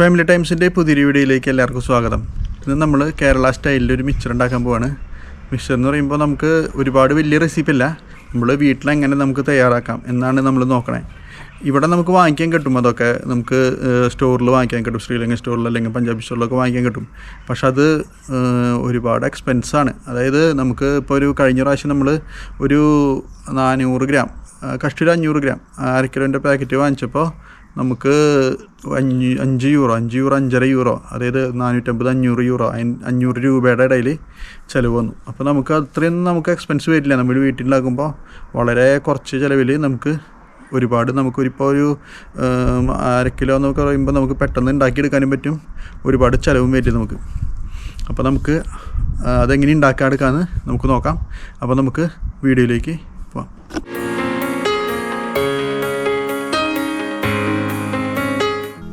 Family ടൈംസിന്റെ പുതിയൊരു വീഡിയോയിലേക്ക് എല്ലാവർക്കും സ്വാഗതം. ഇന്ന് നമ്മൾ കേരള സ്റ്റൈലിൽ ഒരു മിക്സർ ഉണ്ടാക്കാൻ പോവാണ്. മിക്സർ എന്ന് പറയുമ്പോൾ നമുക്ക് ഒരുപാട് വലിയ റെസിപ്പി അല്ല. നമ്മൾ വീട്ടിലെങ്ങനെ നമുക്ക് തയ്യാറാക്കാം എന്നാണ് നമ്മൾ നോക്കണേ. ഇവിടെ നമുക്ക് വാങ്ങിക്കാൻ കിട്ടും. അതൊക്കെ നമുക്ക് സ്റ്റോറിൽ വാങ്ങിക്കാൻ കിട്ടും. ശ്രീലങ്കൻ സ്റ്റോറിൽ അല്ലെങ്കിൽ പഞ്ചാബി സ്റ്റോറിലൊക്കെ വാങ്ങിക്കാൻ കിട്ടും. പക്ഷെ അത് ഒരുപാട് എക്സ്പെൻസാണ് അതായത് നമുക്ക് ഇപ്പോൾ ഒരു കഴിഞ്ഞ പ്രാവശ്യം നമ്മൾ ഒരു നാനൂറ് ഗ്രാം ആ, കഷ്ടി അഞ്ഞൂറ് ഗ്രാം അര കിലോന്റെ പാക്കറ്റ് വാങ്ങിച്ചപ്പോൾ നമുക്ക് അഞ്ച് അഞ്ച് യൂറോ അഞ്ച് യൂറോ അഞ്ചര യൂറോ അതായത് നാനൂറ്റമ്പത് അഞ്ഞൂറ് യൂറോ അഞ്ഞൂറ് രൂപയുടെ ഇടയിൽ ചിലവ് വന്നു. അപ്പോൾ നമുക്ക് അത്രയൊന്നും നമുക്ക് എക്സ്പെൻസ് വരില്ല നമ്മൾ വീട്ടിലുണ്ടാക്കുമ്പോൾ വളരെ കുറച്ച് ചിലവിൽ നമുക്ക് ഒരുപാട് നമുക്കൊരിപ്പോൾ ഒരു അര കിലോ എന്നൊക്കെ പറയുമ്പോൾ നമുക്ക് പെട്ടെന്ന് ഉണ്ടാക്കിയെടുക്കാനും പറ്റും. ഒരുപാട് ചിലവും വരില്ല നമുക്ക്. അപ്പോൾ നമുക്ക് അതെങ്ങനെ ഉണ്ടാക്കാമെടുക്കാമെന്ന് നമുക്ക് നോക്കാം. അപ്പോൾ നമുക്ക് വീഡിയോയിലേക്ക്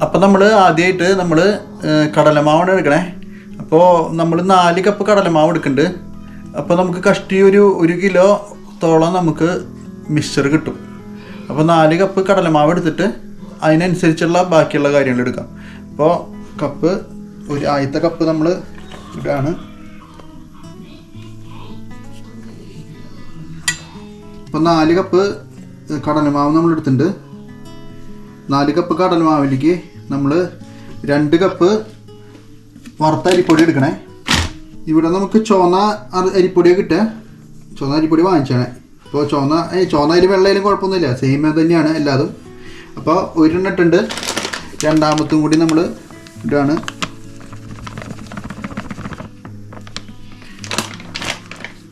അപ്പോൾ നമ്മൾ ആദ്യമായിട്ട് നമ്മൾ കടലമാവാണ് എടുക്കണേ. അപ്പോൾ നമ്മൾ നാല് കപ്പ് കടലമാവ് എടുക്കുന്നുണ്ട് അപ്പോൾ നമുക്ക് കഷ്ടി ഒരു ഒരു കിലോ തോളം നമുക്ക് മിക്സ്ചർ കിട്ടും. അപ്പോൾ നാല് കപ്പ് കടലമാവ് എടുത്തിട്ട് അതിനനുസരിച്ചുള്ള ബാക്കിയുള്ള കാര്യങ്ങൾ എടുക്കാം. അപ്പോൾ കപ്പ് ഒരു ആദ്യത്തെ കപ്പ് നമ്മൾ ഇടാണ്. അപ്പോൾ നാല് കപ്പ് കടലമാവ് നമ്മൾ എടുത്തിട്ടുണ്ട് നാല് കപ്പ് കടലമാവിലേക്ക് നമ്മൾ രണ്ട് കപ്പ് വറുത്ത അരിപ്പൊടി എടുക്കണേ. ഇവിടെ നമുക്ക് ചുവന്ന അരി- അരിപ്പൊടിയാണ് കിട്ടുക. ചുവന്ന അരിപ്പൊടി വാങ്ങിച്ചാണ്. ഇപ്പോൾ ചുവന്ന ഈ ചുവന്ന അരി വെള്ളയിലും കുഴപ്പമൊന്നുമില്ല. സെയിം തന്നെയാണ് എല്ലാതും. അപ്പോൾ ഒരെണ്ണം ഇട്ടുണ്ട്. രണ്ടാമത്തും കൂടി നമ്മൾ ഇടുകയാണ്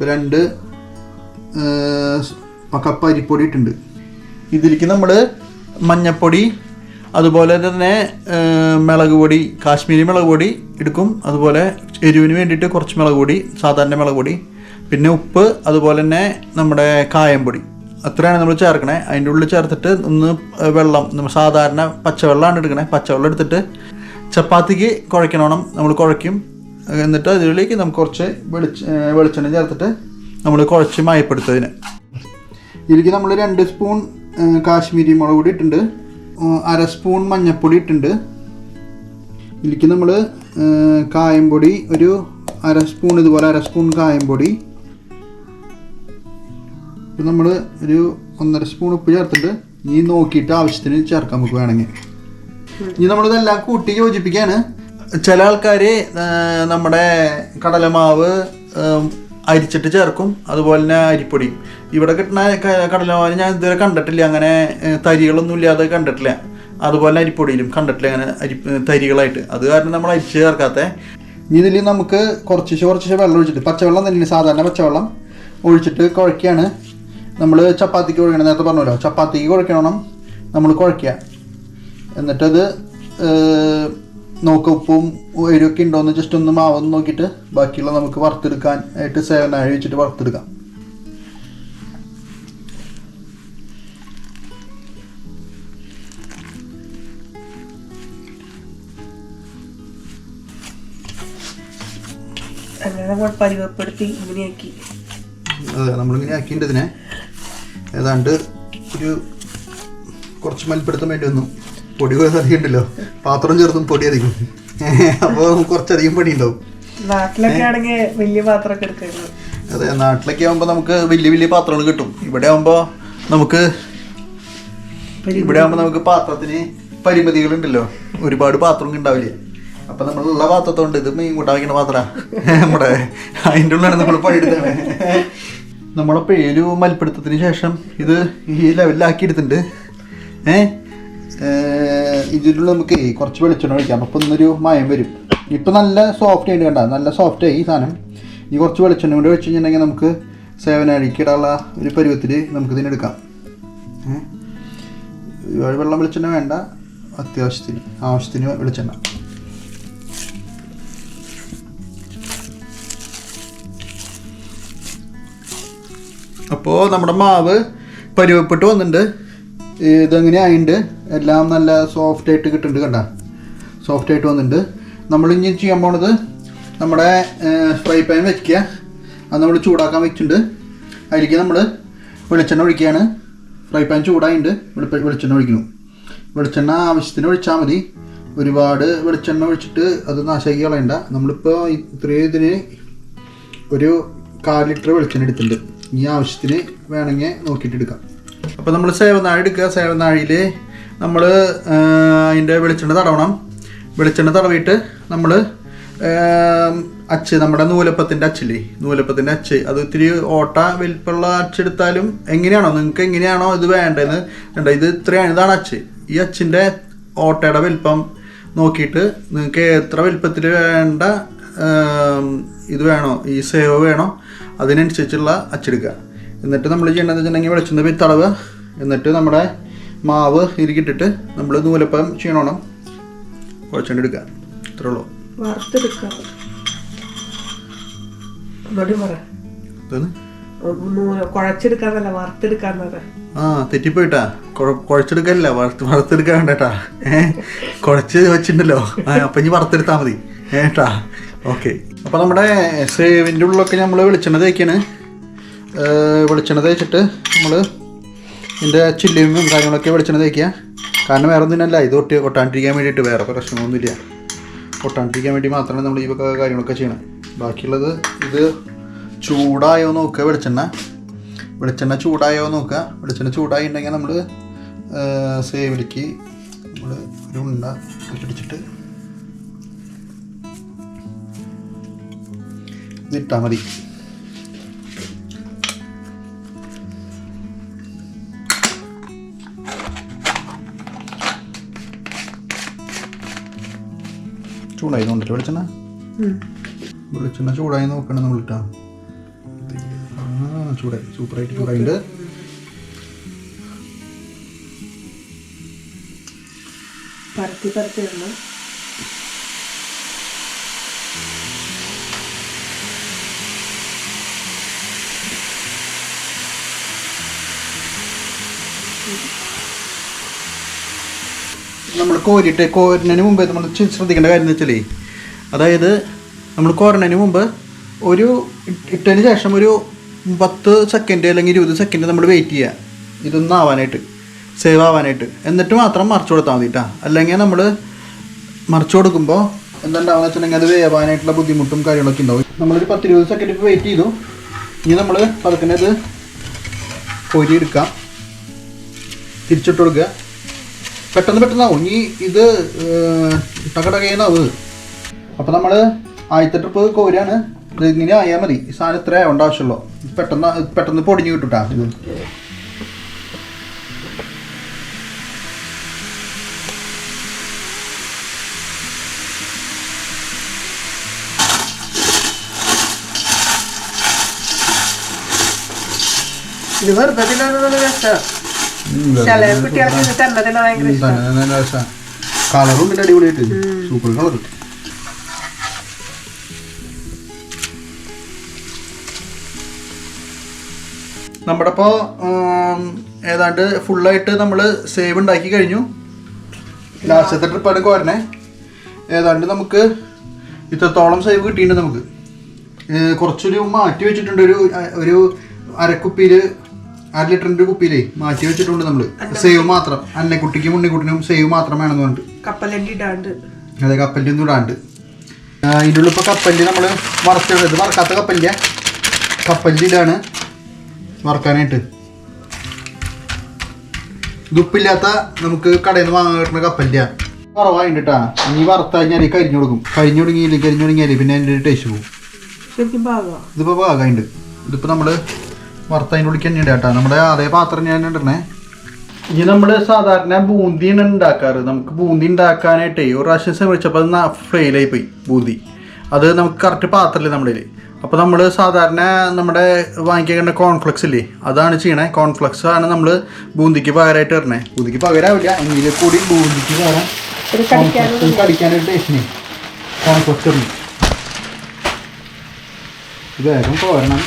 രണ്ട് കപ്പ് അരിപ്പൊടി ഇട്ടുണ്ട് ഇതിലേക്ക് നമ്മൾ മഞ്ഞപ്പൊടി അതുപോലെ തന്നെ മിളക് പൊടി കാശ്മീരി മുളക് പൊടി എടുക്കും. അതുപോലെ എരിവിന് വേണ്ടിയിട്ട് കുറച്ച് മുളക് പൊടി സാധാരണ മുളക് പൊടി. പിന്നെ ഉപ്പ് അതുപോലെ തന്നെ നമ്മുടെ കായംപൊടി അത്രയാണ് നമ്മൾ ചേർക്കണേ. അതിന്റെ ഉള്ളിൽ ചേർത്തിട്ട് ഒന്ന് വെള്ളം നമ്മൾ സാധാരണ പച്ചവെള്ളമാണ് എടുക്കണേ. പച്ചവെള്ളം എടുത്തിട്ട് ചപ്പാത്തിക്ക് കുഴക്കണോണം നമ്മൾ കുഴയ്ക്കും എന്നിട്ട് അതിലേക്ക് നമുക്ക് കുറച്ച് വെളിച്ച വെളിച്ചെണ്ണ ചേർത്തിട്ട് നമ്മൾ കുഴച്ച് മയപ്പെടുത്തതിന് ഇതിലേക്ക് നമ്മൾ രണ്ട് സ്പൂൺ കാശ്മീരി മുളക് പൊടി ഇട്ടിട്ടുണ്ട്. അര സ്പൂൺ മഞ്ഞൾപ്പൊടി ഇട്ടിട്ടുണ്ട്. ഇതിലേക്ക് നമ്മൾ കായംപൊടി ഒരു അര സ്പൂൺ ഇതുപോലെ അര സ്പൂൺ കായംപൊടി ഇപ്പം നമ്മൾ ഒരു ഒന്നര സ്പൂൺ ഉപ്പ് ചേർത്തിട്ട് ഇനി നോക്കിയിട്ട് ആവശ്യത്തിന് ചേർക്കാൻ നമുക്ക് വേണമെങ്കിൽ. ഇനി നമ്മളിതെല്ലാം കൂട്ടി യോജിപ്പിക്കുകയാണ് ചില ആൾക്കാർ നമ്മുടെ കടലമാവ് അരിച്ചിട്ട് ചേർക്കും. അതുപോലെ തന്നെ അരിപ്പൊടിയും ഇവിടെ കിട്ടുന്ന കടലമാവ് ഞാൻ ഇതുവരെ കണ്ടിട്ടില്ല. അങ്ങനെ തരികളൊന്നും ഇല്ലാതെ കണ്ടിട്ടില്ല. അതുപോലെ അരിപ്പൊടിയിലും കണ്ടിട്ടില്ല അങ്ങനെ അരി തരികളായിട്ട്. അത് കാരണം നമ്മൾ അരിച്ച് ചേർക്കാത്ത. ഇനി ഇതിൽ നമുക്ക് കുറച്ച് കുറച്ച് വെള്ളം ഒഴിച്ചിട്ട് പച്ചവെള്ളം തന്നെ സാധാരണ പച്ചവെള്ളം ഒഴിച്ചിട്ട് കുഴക്കുകയാണ് നമ്മൾ ചപ്പാത്തിക്ക് കുഴക്കണം നേരത്തെ പറഞ്ഞല്ലോ. ചപ്പാത്തിക്ക് കുഴക്കണം നമ്മൾ കുഴക്കുക എന്നിട്ടത് നോക്ക ഉപ്പും എരിവൊക്കെ ഉണ്ടോയെന്ന് ജസ്റ്റ് ഒന്ന് മാവൊന്ന് നോക്കിയിട്ട് ബാക്കിയുള്ള നമുക്ക് വറുത്തെടുക്കാൻ ആയിട്ട് സേവനാഴി വെച്ചിട്ട് വറുത്തെടുക്കാം. പരിവപ്പെടുത്തി ഇങ്ങനെയാക്കി. അതെ നമ്മളിങ്ങനെ ആക്കിയിട്ട് ഇതിനെ. ഏതാണ്ട് ഒരു കുറച്ച് മൽപ്പിടുത്തം വേണ്ടി വന്നു. പൊടി കുറച്ച് അറിയണ്ടല്ലോ ഉണ്ടല്ലോ പാത്രം ചേർത്തും പൊടി അധികം. അപ്പോൾ കുറച്ചധികം പണി ഉണ്ടാവും നാട്ടിലൊക്കെ ആണെങ്കിൽ വലിയ പാത്രമൊക്കെ അതെ നാട്ടിലൊക്കെ ആകുമ്പോൾ നമുക്ക് വലിയ വലിയ പാത്രങ്ങൾ കിട്ടും. ഇവിടെ ആകുമ്പോൾ നമുക്ക് ഇവിടെ ആകുമ്പോൾ നമുക്ക് പാത്രത്തിന് പരിമിതികൾ ഉണ്ടല്ലോ ഒരുപാട് പാത്രം ഉണ്ടാവില്ല? അപ്പൊ നമ്മളുള്ള പാത്രത്തോണ്ട് ഇത് മീൻ കൂട്ടാൻ പാത്ര. നമ്മുടെ അതിന്റെ ഉള്ളിലാണ് നമ്മൾ പണിയെടുത്തത് നമ്മളെ ഒരു മൽപ്പിടുത്തത്തിന് ശേഷം ഇത് ഈ ലെവലിലാക്കി എടുത്തിട്ടുണ്ട് ഏ? ഇതിലുള്ള നമുക്ക് കുറച്ച് വെളിച്ചെണ്ണ ഒഴിക്കാം. അപ്പോൾ ഒന്നൊരു മയം വരും. ഇപ്പം നല്ല സോഫ്റ്റ് ആയിട്ട് കണ്ട നല്ല സോഫ്റ്റ് ആയി ഈ സാധനം. ഈ കുറച്ച് വെളിച്ചെണ്ണ കൂടി ഒഴിച്ച് കഴിഞ്ഞിട്ടുണ്ടെങ്കിൽ നമുക്ക് സേവനാഴിക്കിടാനുള്ള ഒരു പരുവത്തിൽ നമുക്ക് ഇതിനെടുക്കാം ഏഹ് ഒരുപാട് വെള്ളം വെളിച്ചെണ്ണ വേണ്ട. അത്യാവശ്യത്തിന് ആവശ്യത്തിന് വെളിച്ചെണ്ണ. അപ്പോൾ നമ്മുടെ മാവ് പരുവപ്പെട്ട് വന്നിട്ടുണ്ട്. ഇതെങ്ങനെ എല്ലാം നല്ല സോഫ്റ്റ് ആയിട്ട് കിട്ടുന്നുണ്ട് കണ്ട? സോഫ്റ്റ് ആയിട്ട് വന്നിട്ടുണ്ട് നമ്മൾ ഇനി ചെയ്യാൻ പോണത്? നമ്മുടെ ഫ്രൈ പാൻ വെക്കുക. അത് നമ്മൾ ചൂടാക്കാൻ വെച്ചിട്ടുണ്ട്. അതിലേക്ക് നമ്മൾ വെളിച്ചെണ്ണ ഒഴിക്കുകയാണ്. ഫ്രൈ പാൻ ചൂടായിട്ടുണ്ട് വെളിപ്പ വെളിച്ചെണ്ണ ഒഴിക്കുന്നു. വെളിച്ചെണ്ണ ആവശ്യത്തിന് ഒഴിച്ചാൽ മതി. ഒരുപാട് വെളിച്ചെണ്ണ ഒഴിച്ചിട്ട് അത് നാശാക്കി കളയണ്ട. നമ്മളിപ്പോൾ ഇത്രയും ഇതിന് ഒരു കാൽ ലിറ്റർ വെളിച്ചെണ്ണ എടുത്തിട്ടുണ്ട്. ഈ ആവശ്യത്തിന് വേണമെങ്കിൽ നോക്കിയിട്ട് എടുക്കാം. അപ്പോൾ നമ്മൾ സേവനാഴി എടുക്കുക. സേവനാഴിയിൽ നമ്മൾ അതിന്റെ വെളിച്ചെണ്ണ തടവണം. വെളിച്ചെണ്ണ തടവിയിട്ട് നമ്മൾ അച്ച് നമ്മുടെ നൂലപ്പത്തിന്റെ അച്ചില്ലേ? നൂലപ്പത്തിന്റെ അച്ച്. അത് ഇത്തിരി ഓട്ട വലിപ്പമുള്ള അച്ചെടുത്താലും എങ്ങനെയാണോ? നിങ്ങൾക്ക് എങ്ങനെയാണോ ഇത് വേണ്ടതെന്ന് വേണ്ട ഇത് ഇത്രയാണ് ഇതാണ് അച്ച്. ഈ അച്ചിന്റെ ഓട്ടയുടെ വലിപ്പം നോക്കിയിട്ട് നിങ്ങൾക്ക് എത്ര വലിപ്പത്തിൽ വേണ്ട ഇത് വേണോ? ഈ സേവ് വേണോ? അതിനനുസരിച്ചുള്ള അച്ചെടുക്കുക. എന്നിട്ട് നമ്മൾ ചെയ്യേണ്ടതെന്ന് വെച്ചിട്ടുണ്ടെങ്കിൽ വെളിച്ചെണ്ണ തടവുക. എന്നിട്ട് നമ്മുടെ മാവ് ഇരിക്കിട്ടിട്ട് നമ്മൾ നൂലപ്പം ചെയ്യണം കുഴച്ചുകൊണ്ട് എടുക്കുക ഇത്രേ ഉള്ളൂ. ആ തെറ്റിപ്പോയിട്ടാ. കുഴച്ചെടുക്കാനില്ല വറുത്തെടുക്കാൻ വേണ്ടട്ടാ. ഏ കുഴച്ച് വെച്ചിട്ടുണ്ടല്ലോ അപ്പം ഇനി വറുത്തെടുത്താ മതി. ഏട്ടാ ഓക്കെ. അപ്പോൾ നമ്മുടെ സേവിന്റെ ഉള്ളിലൊക്കെ നമ്മൾ വെളിച്ചെണ്ണ തേക്കാണ്. വെളിച്ചെണ്ണ തേച്ചിട്ട് നമ്മൾ ഇതിന്റെ ചില്ലിയും കാര്യങ്ങളൊക്കെ വെളിച്ചെണ്ണ തേക്കുക. കാരണം വേറെ ഒന്നിനല്ല ഇത് ഒട്ടി ഒട്ടാണ്ടിരിക്കാൻ വേണ്ടിയിട്ട് വേറെ പ്രശ്നമൊന്നുമില്ല. ഒട്ടാണ്ടിരിക്കാൻ വേണ്ടി മാത്രമാണ് നമ്മൾ ഈ കാര്യങ്ങളൊക്കെ ചെയ്യണം. ബാക്കിയുള്ളത് ഇത് ചൂടായോ നോക്കുക വെളിച്ചെണ്ണ. വെളിച്ചെണ്ണ ചൂടായോ നോക്കുക. വെളിച്ചെണ്ണ ചൂടായി ഉണ്ടെങ്കിൽ നമ്മൾ സേവിലേക്ക് നമ്മൾ ഒരു ഉണ്ട ഇട്ടിട്ട് ഇതിട്ടാൽ മതി. ചൂടായി തോന്നില്ല. വെളിച്ചെണ്ണ? വെളിച്ചെണ്ണ ചൂടായി നോക്കണം നമ്മൾ ഇട്ടാ ചൂടായി. സൂപ്പറായിട്ട് ചൂടായിട്ടുണ്ട് പരത്തി പരത്തി ഇടണം നമ്മൾ കോരിയിട്ട് കോരുന്നതിന് മുമ്പ് നമ്മൾ ശ്രദ്ധിക്കേണ്ട കാര്യം എന്ന് വെച്ചാൽ അതായത് നമ്മൾ കോരുന്നതിന് മുമ്പ് ഒരു ഇട്ട് ഇട്ടതിന് ശേഷം ഒരു പത്ത് സെക്കൻഡ് അല്ലെങ്കിൽ ഇരുപത് സെക്കൻഡ് നമ്മൾ വെയിറ്റ് ചെയ്യുക ഇതൊന്നും ആവാനായിട്ട് സേവ് ആവാനായിട്ട്. എന്നിട്ട് മാത്രം മറിച്ച് കൊടുത്താൽ മതി കേട്ടോ അല്ലെങ്കിൽ നമ്മൾ മറിച്ച് കൊടുക്കുമ്പോൾ എന്തുണ്ടാവുക വെച്ചിട്ടുണ്ടെങ്കിൽ അത് വേവാനായിട്ടുള്ള ബുദ്ധിമുട്ടും കാര്യങ്ങളൊക്കെ ഉണ്ടാവും. നമ്മളൊരു പത്ത് ഇരുപത് സെക്കൻഡ് ഇപ്പോൾ വെയിറ്റ് ചെയ്തു. ഇനി നമ്മൾ പതുക്കനെ ഇത് കോരി എടുക്കാം തിരിച്ചിട്ട് കൊടുക്കുക. പെട്ടെന്ന് പെട്ടെന്നാവും ഇനി ഇത് ടകടകയെന്നാവും അപ്പോൾ നമ്മൾ ആദ്യത്തെ ട്രിപ്പ് കോരാണ് ഇത് ഇങ്ങനെ ആയാൽ മതി. ഈ സാധനം ഇത്ര ആവേണ്ട ആവശ്യമുള്ളൂ. പെട്ടെന്ന് പെട്ടെന്ന് പൊടിഞ്ഞു കിട്ടുട്ടാ. ഇത്. ഇത് വെറുതെ ചില കുട്ടികൾക്ക് ഇത് തന്നെ ഭയങ്കര കളറും പിന്നെ അടിപൊളിയായിട്ട് സൂപ്പർ കളർ നമ്മുടെ ഇപ്പോൾ ഏതാണ്ട് ഫുള്ളായിട്ട് നമ്മൾ സേവ് ഉണ്ടാക്കി കഴിഞ്ഞു. ലാസ്റ്റത്തെ ട്രിപ്പാണ് കോരണേ. ഏതാണ്ട് നമുക്ക് ഇത്രത്തോളം സേവ് കിട്ടിയിട്ടുണ്ട് നമുക്ക്. കുറച്ചൊരു മാറ്റി വെച്ചിട്ടുണ്ട് ഒരു ഒരു അരക്കുപ്പിയിൽ അര ലിറ്ററിന്റെ കുപ്പിയിലേ മാറ്റി വെച്ചിട്ടുണ്ട് നമ്മൾ. സേവ് മാത്രം. അന്നക്കുട്ടിക്കും ഉണ്ണിക്കുട്ടിനും സേവ് മാത്രം വേണമെന്ന് പറഞ്ഞിട്ട്. കപ്പലണ്ടി ഇടാണ്ട്. അതെ കപ്പലിന്റെ ഒന്നും ഇടാണ്ട്. ഇതിന്റെ ഉള്ളിൽ ഇപ്പോൾ കപ്പലിൽ നമ്മൾ വറുത്തത് ഇത് വറക്കാത്ത കപ്പലിന്റെ കപ്പലിന്റെ ഇതാണ് വറക്കാനായിട്ട്. ദുപ്പില്ലാത്ത നമുക്ക് കടയിൽ നിന്ന് വാങ്ങാൻ കിട്ടുന്ന കപ്പലിന്റെ കുറവായിട്ട്. കേട്ടാ ഇനി വറുത്ത കഴിഞ്ഞാൽ കരിഞ്ഞു കൊടുക്കും. കരിഞ്ഞു തുടങ്ങിയില്ലേ കരിഞ്ഞു തുടങ്ങിയാലേ പിന്നെ അതിന്റെ ടേസ്റ്റ് പോകും. ഇതിപ്പോ ഭാഗമായിട്ട് ഇതിപ്പോൾ നമ്മൾ ഇതിപ്പോൾ നമ്മൾ വറുത്തതിന്റെ ഉള്ളിൽ തന്നെ കേട്ടോ. നമ്മുടെ അതേ പാത്രം ഞാൻ ഇടണേ. ഇനി നമ്മൾ സാധാരണ ബൂന്തിയാണ് ഉണ്ടാക്കാറ്. നമുക്ക് ബൂന്തി ഉണ്ടാക്കാനായിട്ടേ ഒരു പ്രാവശ്യം ശ്രമിച്ചപ്പോൾ അത് ഫെയിലായി പോയി ബൂന്തി. അത് നമുക്ക് കറക്റ്റ് പാത്രമില്ല നമ്മുടെ അപ്പോൾ നമ്മൾ സാധാരണ നമ്മുടെ വാങ്ങിക്കേണ്ട കോൺഫ്ലെക്സ് ഇല്ലേ അതാണ് ചെയ്യണേ. കോൺഫ്ലെക്സ് ആണ് നമ്മൾ ബൂന്തിക്ക് പകരമായിട്ട് ഇടണേ. ബൂന്തിക്ക് പകരമാവില്ല എങ്കിലും കൂടി ബൂന്തിക്ക് പകരം ഒരു കടിക്കാനും കോൺഫ്ലെക്സ് ഇടണം. ഇത് വേഗം പോരണം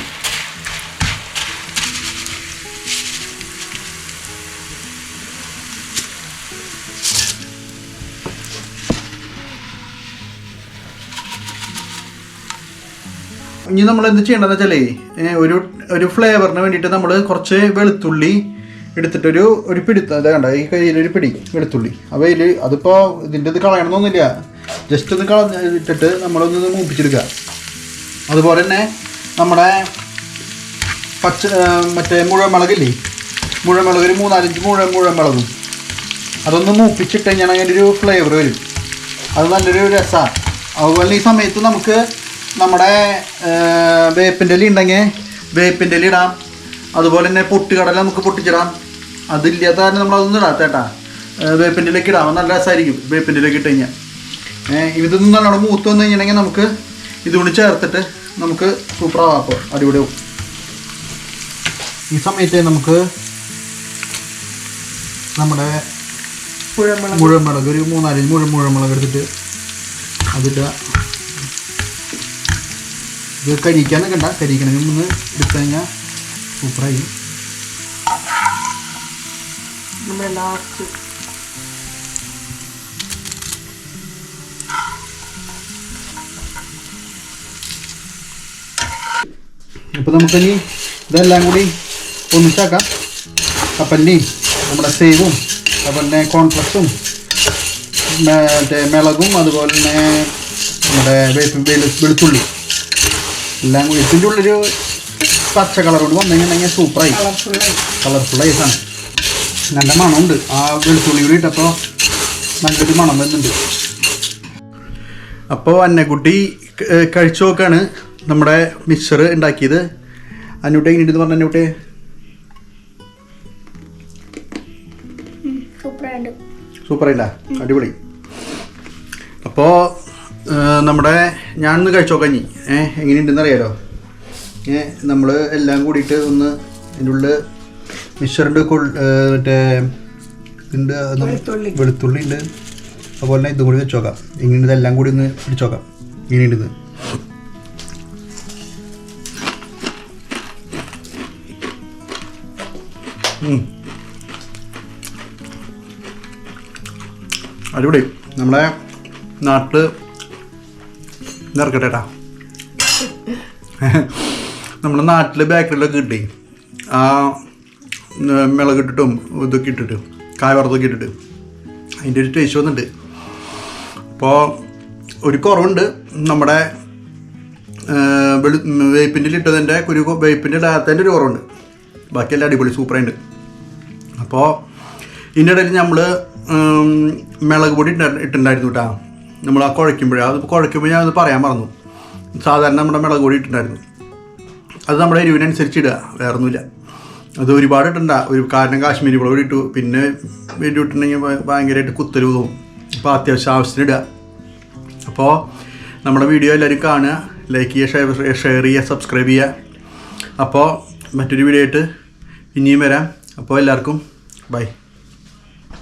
ഇനി നമ്മൾ എന്ത് ചെയ്യേണ്ടതെന്ന് വെച്ചാലേ ഒരു ഒരു ഫ്ലേവറിന് വേണ്ടിയിട്ട് നമ്മൾ കുറച്ച് വെളുത്തുള്ളി എടുത്തിട്ടൊരു ഒരു പിടി അത് കണ്ട ഈ കയ്യിലൊരു പിടി വെളുത്തുള്ളി. അപ്പോൾ ഇതിൽ അതിപ്പോൾ ഇതിന്റെ ഇത് കളയണമെന്നൊന്നുമില്ല ജസ്റ്റ് ഒന്ന് കളഞ്ഞിട്ടിട്ട് നമ്മളൊന്ന് മൂപ്പിച്ചെടുക്കുക. അതുപോലെ തന്നെ നമ്മുടെ പച്ച മറ്റേ മുഴുവൻ മുളകില്ലേ മുഴുവൻ മുളക് ഒരു മൂന്നാലഞ്ച് മുഴുവൻ മുഴുവൻ മുളകും അതൊന്ന് മൂപ്പിച്ചിട്ട് കഴിഞ്ഞാൽ അതിന്റെ ഒരു ഫ്ലേവർ വരും. അത് നല്ലൊരു രസമാണ് അതുപോലെ ഈ സമയത്ത് നമുക്ക് നമ്മുടെ വേപ്പിന്റെ ഇല ഉണ്ടെങ്കിൽ വേപ്പിന്റെ ഇല ഇടാം. അതുപോലെ തന്നെ പൊട്ടുകടല നമുക്ക് പൊട്ടിച്ചിടാം. അതില്ലാത്ത കാരണം നമ്മളതൊന്നും ഇടാത്ത കേട്ടാ. ആ, വേപ്പിന്റെ ഇലക്ക് ഇടാം. നല്ല രസമായിരിക്കും വേപ്പിന്റെ ഇലക്ക് ഇട്ട് കഴിഞ്ഞാൽ. ഇതൊന്നും നല്ലോണം മൂത്ത് വന്നു കഴിഞ്ഞിട്ടുണ്ടെങ്കിൽ നമുക്ക് ഇതുകൊണ്ട് ചേർത്തിട്ട് നമുക്ക് സൂപ്പറാവാം അപ്പോൾ. അടിപൊളിയാവും. ഈ സമയത്ത് നമുക്ക് നമ്മുടെ മുഴുവൻ മുഴുവൻ മുളക് ഒരു മൂന്നാലഞ്ച് മുഴുവൻ മുഴുവൻ മുളക് എടുത്തിട്ട് അതിന്റെ ഇത് കരിക്കാൻ നിൽക്കണ്ട കരിക്കണമെങ്കിൽ ഒന്ന് എടുത്തു കഴിഞ്ഞാൽ സൂപ്പറായി. നമ്മുടെ ലാസ്റ്റ് അപ്പോൾ നമുക്കിനി ഇതെല്ലാം കൂടി ഒന്നിച്ചാക്കാം. കപ്പലിനെയും നമ്മുടെ സേവും അതുപോലെ കോൺഫ്ലക്സും മറ്റേ മിളകും അതുപോലെ തന്നെ നമ്മുടെ വെളുത്തുള്ളി. എല്ലാം കൂടി. ഇതിന്റെ ഉള്ളൊരു പച്ച കളർ കൊണ്ട് വന്നു കഴിഞ്ഞിട്ടുണ്ടെങ്കിൽ സൂപ്പറായി കളർഫുൾ ഐസാണ് സാധനം നല്ല മണമുണ്ട്. ആ വെളുത്തുള്ളി കൂടി ഇട്ടപ്പോൾ നല്ലൊരു മണം വരുന്നുണ്ട്. അപ്പോൾ അന്നക്കുട്ടി കഴിച്ചു നോക്കാണ് നമ്മുടെ മിക്സർ ഉണ്ടാക്കിയത്. അന്നൂട്ടെ എങ്ങനെയുണ്ടെന്ന് പറഞ്ഞു അന്നൂട്ടെ സൂപ്പറായില്ല അടിപൊളി. അപ്പോൾ നമ്മുടെ ഞാനൊന്ന് കഴിച്ചു ഇനി ഏഹ് എങ്ങനെയുണ്ടെന്ന് അറിയാലോ? ഏ നമ്മൾ എല്ലാം കൂടിയിട്ട് ഒന്ന് അതിന്റെ ഉള്ളിൽ മിക്സറിന്റെ മറ്റേ ഉണ്ട് വെളുത്തുള്ളി. ഉണ്ട് അതുപോലെ തന്നെ ഇതും കൂടി വെച്ച് നോക്കാം എങ്ങനെയുണ്ട് ഇതെല്ലാം കൂടി ഒന്ന് പിടിച്ച് നോക്കാം എങ്ങനെയുണ്ടെന്ന് അടിപൊളി. നമ്മുടെ നാട്ടിൽ നിറക്കട്ടെ കേട്ടാ നമ്മുടെ നാട്ടിൽ ബേക്കറിയിലൊക്കെ കിട്ടി. ആ മിളക് മിളകിട്ടിട്ടും ഇതൊക്കെ ഇട്ടിട്ട് കായ വറുത്തൊക്കെ ഇട്ടിട്ട്. അതിന്റെ ഒരു ടേസ്റ്റ് വന്നിട്ടുണ്ട് അപ്പോൾ ഒരു കുറവുണ്ട്. നമ്മുടെ വെളു വേപ്പിന്റെ ഇട്ടതിന്റെ ഒരു വേപ്പിന്റെ ഇടാത്തതിന്റെ ഒരു കുറവുണ്ട്. ബാക്കിയെല്ലാം അടിപൊളി സൂപ്പറായിട്ട് അപ്പോൾ ഇതിന്റെ ഇടയിൽ നമ്മൾ മിളക് പൊടി ഇട്ടുണ്ടായിരുന്നു കേട്ടോ നമ്മൾ ആ കുഴയ്ക്കുമ്പോഴേ അത് കുഴയ്ക്കുമ്പോൾ ഞാനത് പറയാൻ മറന്നു. സാധാരണ നമ്മുടെ മിളക് പൊടി അത് നമ്മുടെ എരിവിനനുസരിച്ച് ഇടുക വേറെ ഒന്നുമില്ല അത് ഒരുപാട് ഇട്ടണ്ട ഒരു കാരണം കാശ്മീരി മുളക് ഇട്ടു പിന്നെ വേണ്ടി ഇട്ടിട്ടുണ്ടെങ്കിൽ ഭയങ്കരമായിട്ട് കുത്തലു തോന്നും അപ്പോൾ അത്യാവശ്യം ആവശ്യത്തിന് ഇടുക. അപ്പോൾ നമ്മുടെ വീഡിയോ എല്ലാവരും കാണുക ലൈക്ക് ചെയ്യുക ഷെയർ ചെയ്യുക സബ്സ്ക്രൈബ് ചെയ്യുക. അപ്പോൾ മറ്റൊരു വീഡിയോ ആയിട്ട് ഇനിയും വരാം. അപ്പോൾ എല്ലാവർക്കും ബൈ